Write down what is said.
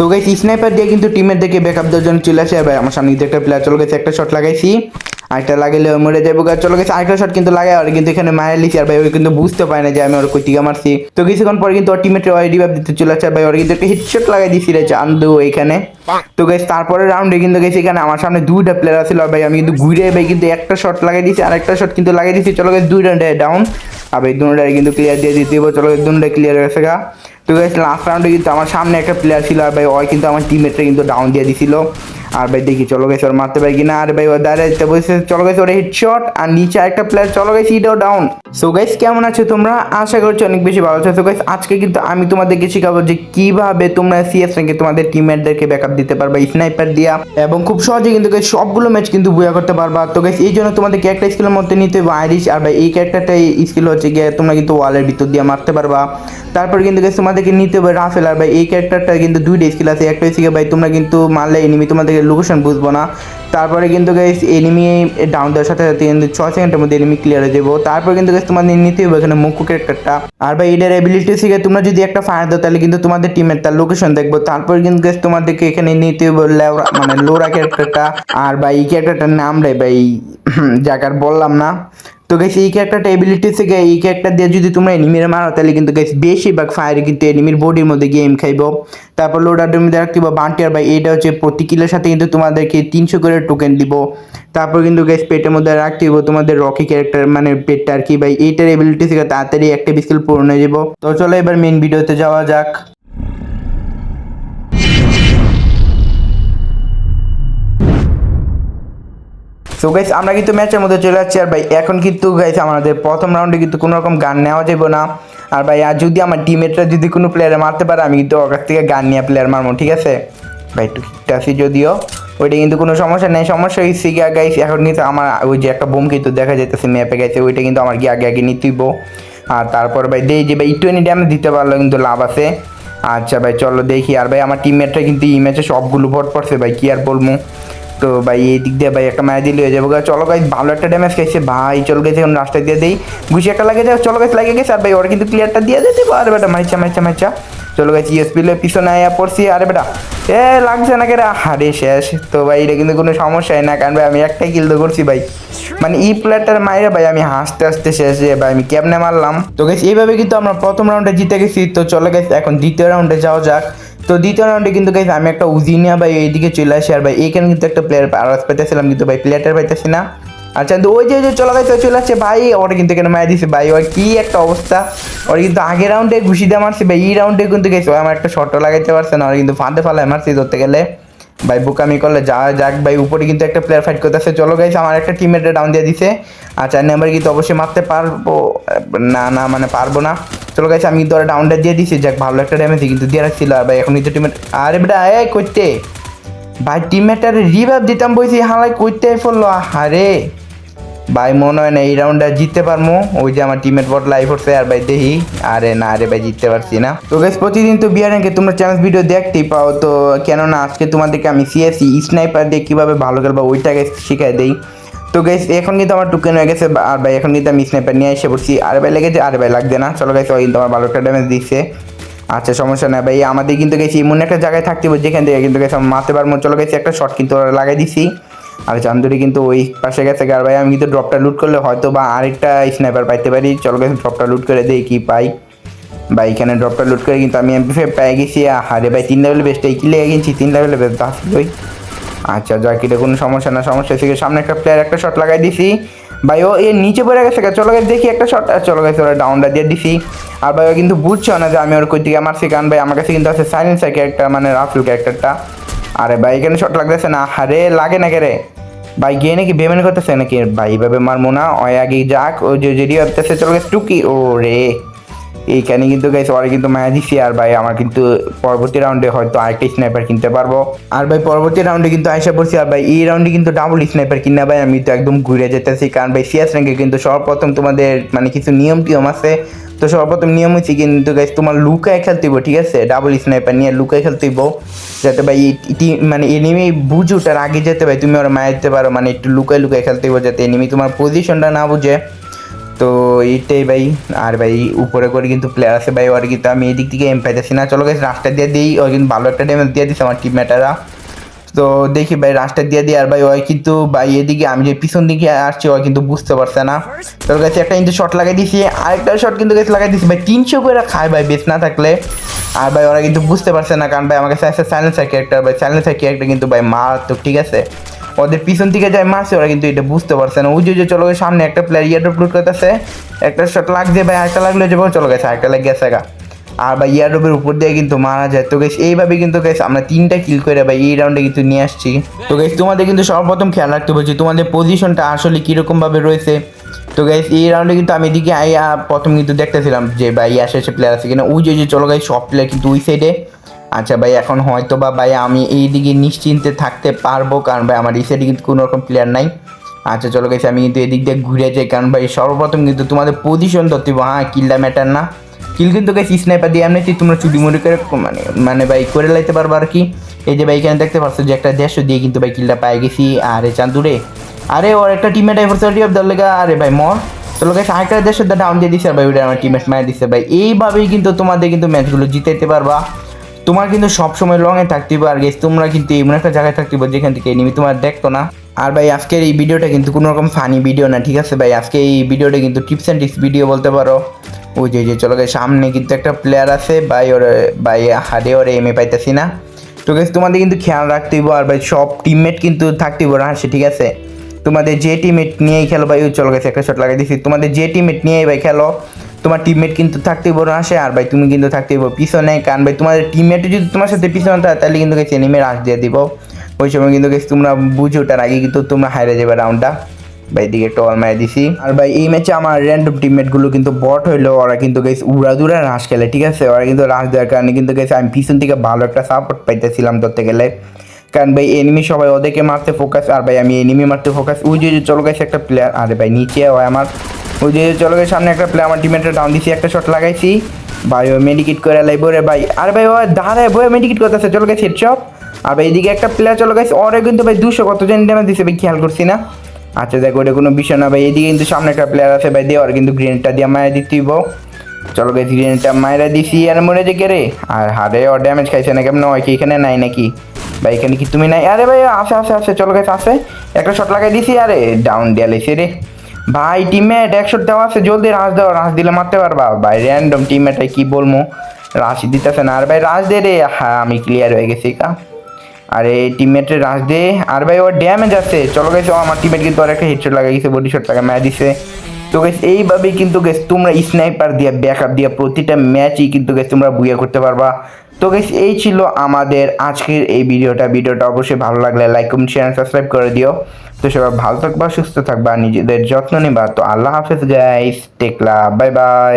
So guys sniper দিয়ে কিন্তু টিমের দিকে ব্যাকআপ দেওয়ার জন্য চলে আসে। এবার আমার সামনে একটা প্লেয়ার চলে গেছে, একটা শট লাগাইছি। আরেকটা লাগাইলে মরে যাব চলে গেছে আরেকটা শট কিন্তু লাগাই, আর কিন্তু এখানে মায়ের লিখি আর ভাই ওই কিন্তু বুঝতে পারে না যে আমি ওর কই টিকা মারছি। তো কিছুক্ষণ পরে কিন্তু টিমের ওই রিভাইভ দিতে চলে আসে, আর ভাই ওর কিন্তু একটা হিটশট লাগাই দিছি রে চান্দু এখানে তো গাইস তারপরে রাউন্ডে কিন্তু গেছি এখানে আমার সামনে দুইটা প্লেয়ার আর ভাই আমি কিন্তু ঘুরে ভাই কিন্তু একটা শট লাগাই দিছি, আর একটা শট কিন্তু লাগাই দিছি। চলো গেছে দুই রাউন্ডে ডাউন আর ভাই দুটারে কিন্তু ক্লিয়ার দিয়ে দিতে হবে চলো গেছে দুটা ক্লিয়ার হয়ে গেছে গা। তো গাইস লাস্ট রাউন্ডে কিন্তু আমার সামনে একটা প্লেয়ার ছিল, আর ভাই ওই কিন্তু আমার টিমমেটটা কিন্তু ডাউন দিয়ে দিছিল। আর ভাই দেখি, চলো গেছে ওর মারতে পারি কিনা? আর ভাই, ও দাঁড়াইতে বসে চলো গেছে ওর হেডশট আর নিচে একটা প্লেয়ার চলো গেছে এটাও ডাউন সো গাইস কেমন আছো তোমরা? আশা করছি অনেক বেশি ভালো আছো। সো গাইস আজকে কিন্তু আমি তোমাদেরকে শেখাবো যে কীভাবে তোমরা সিএস র্যাঙ্কে তোমাদের টিমমেটদেরকে ব্যাকআপ দিতে পারবা স্নাইপার দিয়া। এবং খুব সহজে কিন্তু guys, সবগুলো ম্যাচ কিন্তু বুয়া করতে পারবা। তো গাইস এই জন্য তোমাদেরকে একটা স্কিলের মধ্যে নিতে হবে আইরিশ আর ভাই, এই ক্যারেক্টারটা স্কিল হচ্ছে গিয়ে তোমরা কিন্তু ওয়ালের ভিতর দিয়ে মারতে পারবা। তারপর কিন্তু guys, তোমাদেরকে নিতে হবে রাফেল আর ভাই, এই ক্যারেক্টারটা কিন্তু দুইটা স্কিল আছে। একটা হচ্ছে ভাই, তোমরা কিন্তু মারলে এনিমি তোমাদেরকে লোকেশন বুঝব না। তারপরে কিন্তু গাইস এনিমি ডাউন দেওয়ার সাথে সাথে কিন্তু ছয় সেকেন্ডের মধ্যে এনিমি ক্লিয়ার হয়ে যাব। তারপর কিন্তু guys, তোমাদের নিতে হবে এখানে মুকু ক্যারেক্টারটা আর ভাই এটার এবিলিটি থেকে তোমরা যদি একটা ফায়ার দাও, তাহলে কিন্তু তোমাদের টিমের তার লোকেশন দেখব। তারপর কিন্তু guys, তোমাদেরকে এখানে নিতে হবে মানে লোরা ক্যারেক্টারটা আর ভাই, এই ক্যারেক্টারটার নাম রে ভাই যাকার বললাম না। তো গেছে এই ক্যারেক্টারটা এবিলিটি থেকে এই ক্যারেক্টার দিয়ে যদি তোমরা এনিমির মারো, তাহলে কিন্তু গেছে বেশিরভাগ ফায়ার কিন্তু এনিমির বডির মধ্যে গেম খাইবো। তারপর লোডারের মধ্যে রাখতে বান্টিয়ার বা এটা হচ্ছে প্রতি কিলোর সাথে কিন্তু তোমাদেরকে তিনশো করে টোকেন দিব। তারপর কিন্তু গেছে পেটের মধ্যে রাখতে হবে তোমাদের রকি ক্যারেক্টার মানে পেটটা আর কি। ভাই, এইটার এবিলিটি থেকে তাড়াতাড়ি একটা বিস্কিল পূরণ হয়ে যাব। তো চলো এবার মেন ভিডিওতে যাওয়া যাক। সো গাইস আমরা কিন্তু ম্যাচের মধ্যে চলে যাচ্ছি আর ভাই, এখন কিন্তু গাইস আমাদের প্রথম রাউন্ডে কিন্তু কোনো রকম গান নেওয়া যাবে না। আর ভাই, আর যদি আমার টিমেটরা যদি কোনো প্লেয়ারে মারতে পারে, আমি কিন্তু ওর থেকে গান নিয়ে প্লেয়ার মারবো, ঠিক আছে? ভাই, একটু আসি যদিও। ওইটা কিন্তু কোনো সমস্যা নেই, সমস্যা হয়েছে গিয়া গাইস এখন কিন্তু আমার ওই যে একটা বোম কিন্তু দেখা যাইতেছে ম্যাপে গেছে ওইটা কিন্তু আমার গিয়ে আগে আগে নিতেইব আর তারপর ভাই, দেই যে ভাই টোয়েন্টি ড্যামেজ দিতে পারল কিন্তু লাভ আছে। আচ্ছা ভাই, চলো দেখি। আর ভাই, আমার টিমমেটরা কিন্তু এই ম্যাচে সবগুলো ভোট পড়ছে, ভাই, কি আর বলব? তো ভাই, এই দিক দিয়ে ভাই একটা মায়া দিলে হয়ে যাব। চলো গাছ ভালো একটা ড্যামেজ খাইছে। ভাই, চলো গেছে এখন রাস্তা দিয়ে দিই। ঘুষি একটা লাগে যায় চলো গাছ লাগে গেছে। আর ভাই, ওরা কিন্তু ক্লিয়ারটা দিয়ে দিতে আর বেটা মাইচা মাইচা মাইচা। চলো গেছি ইএসপিলে পিছনে আয়া পড়ছি। আরে বেটা, এ, লাগছে না কেরা হারে শেষ। তো ভাই, এটা কিন্তু কোনো সমস্যাই না। কারণ ভাই, আমি একটাই কিল তো করছি ভাই। মানে ই প্লেয়ারটার মাইরে ভাই, আমি হাসতে হাসতে শেষ ভাই, আমি কেমনে মারলাম? তো গেছি এইভাবে কিন্তু আমরা প্রথম রাউন্ডে জিতে গেছি। তো চলে গেছে এখন দ্বিতীয় রাউন্ডে যাওয়া যাক। তো দ্বিতীয় রাউন্ডে কিন্তু গাইস আমি একটা উজিনিয়া ভাই এইদিকে চলে আসি। আর ভাই এইখানে কিন্তু একটা প্লেয়ার আওয়াজ পাইতেছিলাম কিন্তু ভাই প্লেয়ারটার পাইতেছি না। আচ্ছা ওই যে যে, চলে গেছে চলে আসছে। ভাই, ওটা কিন্তু এখানে মারা দিছে। ভাই, ওর কি একটা অবস্থা। ওর কিন্তু আগের রাউন্ডে ঘুষি দিয়ে মারছি। ভাই, এই রাউন্ডে কিন্তু গেছে আমার একটা শর্ট লাগাইতে পারছে না। ওর কিন্তু ফাঁদে ফালায় মারছি ধরতে গেলে। ভাই, বুকামি করলে যা যাক, ভাই, উপরে কিন্তু একটা প্লেয়ার ফাইট করতেছে। চলো গাইস আমার একটা টিমমেটে ডাউন দিয়ে দিছে। আর চার নাম্বার কিন্তু অবশ্যই মারতে পারব। না না মানে পারব না। চলো গাইস আমি কিন্তু ডাউনটা দিয়ে দিছি। যাক, ভালো একটা ড্যামেজ কিন্তু দিয়ে রাখছিল। আর ভাই, এখন কিন্তু টিমের আরে বেটা এই করতে ভাই টিমমেটার রিভাইভ দিতাম বলছি হালাই করতে ফেলল। আরে ভাই, মনে হয় না এই রাউন্ডটা জিততে পারব ওই যে আমার টিমের বট লাইভ হচ্ছে, আর ভাই, দেখি। আরে না, আরে ভাই, জিততে পারছি না। তো গাইস প্রতিদিন তো বিয়ার র্যাঙ্কে তোমরা চ্যালেঞ্জ ভিডিও দেখতেই পাও। তো কেননা, আজকে তোমাদেরকে আমি সিএসি স্নাইপার দিয়ে কীভাবে ভালো খেলব ওইটাকে শিখাই দেই। তো গাইস এখন কিন্তু আমার টুকেন হয়ে গেছে আর ভাই, এখন কিন্তু আমি স্নাইপার নিয়ে এসে পড়ছি। আর ভাই, লেগেছে, আর ভাই লাগছে না। চলো গাইস ওই কিন্তু আমার ভালো একটা ড্যামেজ দিচ্ছে। আচ্ছা সমস্যা নাই ভাই। আমাদের কিন্তু গেছি এমন একটা জায়গায় থাকতে হবে, যেখান থেকে কিন্তু গেছে মারতে পারব। চলো গেছি একটা শট কিন্তু লাগাই দিছি। আর চান্দুরি কিন্তু ওই পাশে গেছে। আর ভাই, আমি কিন্তু ড্রপটা লুট করলে হয়তো বা আরেকটা স্নাইপার পাইতে পারি। চলো গেছি ড্রপটা লুট করে দেই, কি পাই। ভাই, এখানে ড্রপটা লুট করে কিন্তু আমি এমপি ফাইভ পেয়ে গেছি। আরে ভাই, তিন লেভেলে বেস্ট এই কিলে গেছি, তিন লেভেলে বেস্ট আসলোই আচ্ছা যা কিরে কোনো সমস্যা না, সমস্যা থেকে সামনে একটা প্লেয়ার একটা শট লাগাই দিছি। ভাই, ও এর নিচে পড়ে গেছে চলো গেছে দেখি একটা শট চলো গেছে ওরা ডাউনটা দিয়ে দিছি। আর ভাই, ও কিন্তু বুঝছ না যে আমি ওর কই দিকে মারছি কারণ ভাই আমার কাছে কিন্তু আছে সাইলেন্সার ক্যারেক্টার মানে রাফুল ক্যারেক্টারটা আরে ভাই, এখানে শট লাগতেছে না। আরে, লাগে না কে রে? ভাই, গিয়ে নাকি বেমেন করতেছে নাকি? ভাই এইভাবে মারবো না। ওই আগে যাক, ও যে যেটি চলো গেছে টুকি। ও রে এইখানে কিন্তু গাইছে ওরা কিন্তু মায়া দিছি আর ভাই, আমার কিন্তু পরবর্তী রাউন্ডে হয়তো আরেকটা স্নাইপার কিনতে পারব। আর ভাই, পরবর্তী রাউন্ডে কিন্তু আয়সা পড়ছি আর ভাই, এই রাউন্ডে কিন্তু ডাবল স্নাইপার কিনা ভাই, আমি তো একদম ঘুরে যেতেছি। কারণ ভাই সিএস র্যাঙ্কে কিন্তু সর্বপ্রথম তোমাদের মানে কিছু নিয়ম টিয়ম আছে। তো সর্বপ্রথম নিয়ম হচ্ছে কিন্তু গাইস তোমার লুকায় খেলতে হইব, ঠিক আছে? ডাবল স্নাইপার নিয়ে লুকায় খেলতে হইব। যাতে ভাই মানে এনিমি বুঝে ওঠার আগে যেতে ভাই, তুমি ওরা দিতে পারো। মানে একটু লুকায় লুকায় খেলতে হইব, যাতে এনিমি তোমার পজিশনটা না বুঝে। তো এইটাই ভাই। আর ভাই, উপরে করে কিন্তু প্লেয়ার আছে ভাই ওর কিন্তু আমি এদিক থেকে এম পাইতেছি না। চলো গেছে রাস্তা দিয়ে দিই। ওই কিন্তু ভালো একটা ড্যামেজ দিয়ে দিচ্ছে আমার টিম টিমমেটারা তো দেখি ভাই রাস্তা দিয়ে দিই। আর ভাই ওই কিন্তু ভাই, এদিকে আমি যে পিছন দিকে আসছি ওই কিন্তু বুঝতে পারছে না। তোর কাছে একটা কিন্তু শট লাগাই দিছি। আরেকটা শট কিন্তু গেছে লাগাই দিছি। ভাই, তিনশো করে খায় ভাই, বেশ না থাকলে। আর ভাই, ওরা কিন্তু বুঝতে পারছে না, কারণ ভাই, আমার কাছে আছে সাইলেন্সার ক্যারেক্টার ভাই সাইলেন্সার ক্যারেক্টার কিন্তু ভাই মারাত্মক, ঠিক আছে? ওদের পিছন থেকে যায় মারছে, ওরা কিন্তু এটা বুঝতে পারছে না। ওই যে যে চলো সামনে একটা প্লেয়ার ইয়ার আপলোড করতেছে, একটা শট লাগছে ভাই একটা লাগলে যাব চলো গেছে একটা লেগে গেছে গা। আর ভাই ইয়ারডোবের উপর দিয়ে কিন্তু মারা যায়। তো গেছে এইভাবে কিন্তু গেছে আমরা তিনটা কিল করে ভাই, এই রাউন্ডে কিন্তু নিয়ে আসছি। তো গেছে তোমাদের কিন্তু সর্বপ্রথম খেয়াল রাখতে বলছি তোমাদের পজিশনটা আসলে কীরকমভাবে রয়েছে। তো গাইস এই রাউন্ডে কিন্তু আমি এদিকে আইয়া প্রথম কিন্তু দেখতেছিলাম যে ভাই আসে প্লেয়ার আছে কিনা। ওই যে যে চলো গাই সব প্লেয়ার কিন্তু ওই সাইডে আচ্ছা ভাই, এখন হয়তো বা ভাই আমি এই দিকে নিশ্চিন্তে থাকতে পারব, কারণ ভাই আমার সাইডে কিন্তু কোনো রকম প্লেয়ার নাই। আচ্ছা চলো গেছে আমি কিন্তু এদিক দিয়ে ঘুরে যাই, কারণ ভাই সর্বপ্রথম কিন্তু তোমাদের পজিশন ধরতে হবে হ্যাঁ কিলটা ম্যাটার না। কিল কিন্তু গেছি স্নাইপার দিয়ে এমনিতেই তোমরা চুরি মুড়ি করে মানে মানে ভাই করে লাইতে পারব আর কি। এই যে ভাই, এখানে দেখতে পাচ্ছ যে একটা দেড়শো দিয়ে কিন্তু ভাই কিলটা পাই গেছি। আরে চান্দুরে আরে, ওর একটা টিমেট ডাইভার্সিটি অফ লেগা আরে ভাই, মর। চলো গেছে আরেকটা দেশের দা ডাউন দিয়ে দিছে ভাই, ওটা আমার টিমেট মারা দিচ্ছে ভাই। এইভাবেই কিন্তু তোমাদের কিন্তু ম্যাচগুলো জিতাইতে পারবা। তোমার কিন্তু সবসময় লংয়ে থাকতে হবে আর গেছ তোমরা কিন্তু এমন একটা জায়গায় থাকতে হবে যেখান থেকে এনিমি তোমার দেখতো না। আর ভাই, আজকের এই ভিডিওটা কিন্তু কোনো রকম ফানি ভিডিও না, ঠিক আছে ভাই? আজকে এই ভিডিওটা কিন্তু টিপস অ্যান্ড টিপস ভিডিও বলতে পারো। ওই যে যে, চলো সামনে কিন্তু একটা প্লেয়ার আছে, ভাই, ওর, ভাই, হারে ওরে এমএ পাইতেছি না। তো গেছে তোমাদের কিন্তু খেয়াল রাখতে হবে, আর ভাই, সব টিমমেট কিন্তু থাকতে হবে হাসি, ঠিক আছে? তোমাদের যে টিমমেট নিয়েই খেলো ভাই, ওই, চলো গেছে একটা শট লাগাই দিছি। তোমাদের যে টিমমেট নিয়েই ভাই খেলো তোমার টিমমেট কিন্তু থাকতেই বড় আসে আর ভাই তুমি কিন্তু থাকতে পিছনে কারণ ভাই তোমাদের টিমমেট যদি তোমার সাথে পিছনে থাকে, তাহলে কিন্তু গেছে এনিমে রাশ দিয়ে দিব। ওই সময় কিন্তু গেছে তোমরা বুঝে ওঠার আগে কিন্তু তোমরা হারে যাবে রাউন্ডটা ভাই দিকে টল মারি দিছি। আর ভাই এই ম্যাচে আমার র্যান্ডম টিমমেটগুলো কিন্তু বট হইল, ওরা কিন্তু গেছে উড়াদুরা রাশ খেলে, ঠিক আছে? ওরা কিন্তু রাশ দেওয়ার কারণে কিন্তু গেছে আমি পিছন থেকে ভালো একটা সাপোর্ট পাইতেছিলাম ধরতে গেলে। কারণ ভাই এনিমি সবাই ওদেরকে মারতে ফোকাস আর ভাই আমি এনিমি মারতে ফোকাস ওই যে চলো গেছে একটা প্লেয়ার আরে ভাই নিচে হয় আমার। ওই যে চলো গেছে সামনে একটা প্লেয়ার আমার টিমেটা ডাউন দিছি, একটা শট লাগাইছি। ভাই, ও মেডিকেট করে লাইব রে ভাই। আরে ভাই, ও দাঁড়ায় বই মেডিকেট করতেছে। চলো গেছে হেডশট আর ভাই এদিকে একটা প্লেয়ার চলো গেছে ওরে কিন্তু ভাই দুশো কত জন ড্যামেজ দিছে ভাই, খেয়াল করছি না। আচ্ছা দেখো, ওটা কোনো বিষয় না ভাই। এদিকে কিন্তু সামনে একটা প্লেয়ার আছে ভাই দিয়ে ওর কিন্তু গ্রেনেডটা দিয়ে মায়ের দিতেইব চলো গেছি গ্রেনেডটা মায়েরা দিছি, আর মরে যে রে? আর হারে ও ড্যামেজ খাইছে না কেমন? হয় কি এখানে নাই নাকি? ভাই, এখানে কি তুমি নাই? আরে ভাই, আসে আসে আসে, চলো গেছে আসে। একটা শট লাগাই দিছি, আরে ডাউন দিয়ে লেছে রে। ভাই টিমমেট একশো দেওয়া আছে, জলদি রাশ দাও রাশ দিলে মারতে পারবা। ভাই র্যান্ডম টিমমেটে কি বলব? রাশ দিতেছে না। আর ভাই রাশ দে রে। হ্যাঁ আমি ক্লিয়ার হয়ে গেছি, কা। আরে টিমমেটের রাশ দে। আর ভাই, ওর ড্যামেজ আছে। চলো গেছে আমার টিমমেট কিন্তু আর একটা হেডশট লাগাই গেছে বডি শট লাগা ম্যাচ দিছে। তো গেছ এইভাবেই কিন্তু গেছ তোমরা স্নাইপার দিয়ে ব্যাকআপ দিয়ে প্রতিটা ম্যাচই কিন্তু গেছ তোমরা বুয়া করতে পারবা। তো গাইস এই ছিল আমাদের আজকের এই ভিডিওটা। ভিডিওটা অবশ্যই ভালো লাগলে লাইক কমেন্ট শেয়ার সাবস্ক্রাইব করে দিও। তো সবাই ভালো থাকবা, সুস্থ থাকবা, নিজেদের যত্ন নেবা। তো আল্লাহ হাফেজ গাইস টেকলা বাই বাই